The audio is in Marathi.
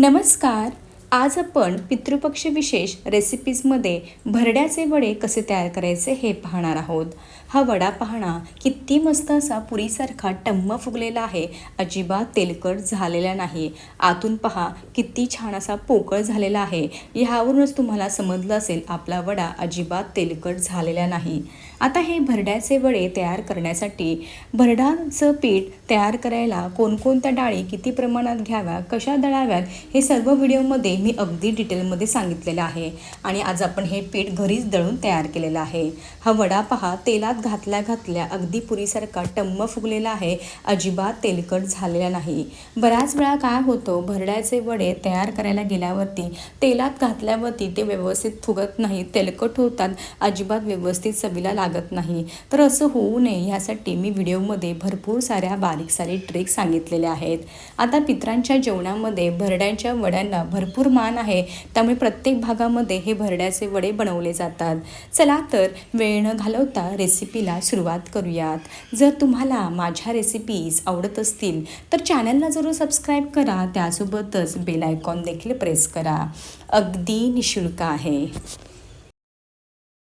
नमस्कार. आज आपण पितृपक्ष विशेष रेसिपीजमध्ये भरड्याचे वडे कसे तयार करायचे हे पाहणार आहोत. हा वडा पाहणा किती मस्त असा पुरीसारखा टम्म फुगलेला आहे. अजिबात तेलकट झालेला नाही. आतून पहा किती छान असा पोकळ झालेला आहे. ह्यावरूनच तुम्हाला समजलं असेल आपला वडा अजिबात तेलकट झालेला नाही. आता हे भरड्याचे वडे तयार करण्यासाठी भरडाचं पीठ तयार करायला कोणकोणत्या डाळी किती प्रमाणात घ्याव्या कशा दळाव्यात हे सर्व व्हिडिओमध्ये मी अगदी डिटेलमध्ये सांगितलेलं आहे. आणि आज आपण हे पीठ घरीच दळून तयार केलेलं आहे. हा वडा पहा तेलात घातल्या घातल्या अगदी पुरीसारखा टम्म फुगलेला आहे. अजिबात तेलकट झालेला नाही. बऱ्याच वेळा काय होतं भरड्याचे वडे तयार करायला गेल्यावरती तेलात घातल्यावरती ते व्यवस्थित फुगत नाही तेलकट होतात अजिबात व्यवस्थित चवीला लागत नाही. तर असं होऊ नये ह्यासाठी मी व्हिडिओमध्ये भरपूर साऱ्या बारीक सारी ट्रिक सांगितलेल्या आहेत. आता पित्रांच्या जेवणामध्ये भरड्यांच्या वड्यांना भरपूर भरपूर मान आहे. त्यामुळे प्रत्येक भागामध्ये हे भरड्याचे वडे बनवले जातात. चला तर वेळ न घालवता रेसिपीला सुरुवात करूयात. जर तुम्हाला माझ्या रेसिपीज आवडत असतील तर चॅनलला जरूर सबस्क्राईब करा. त्यासोबतच बेल आयकॉन देखील प्रेस करा. अगदी निशुल्क आहे.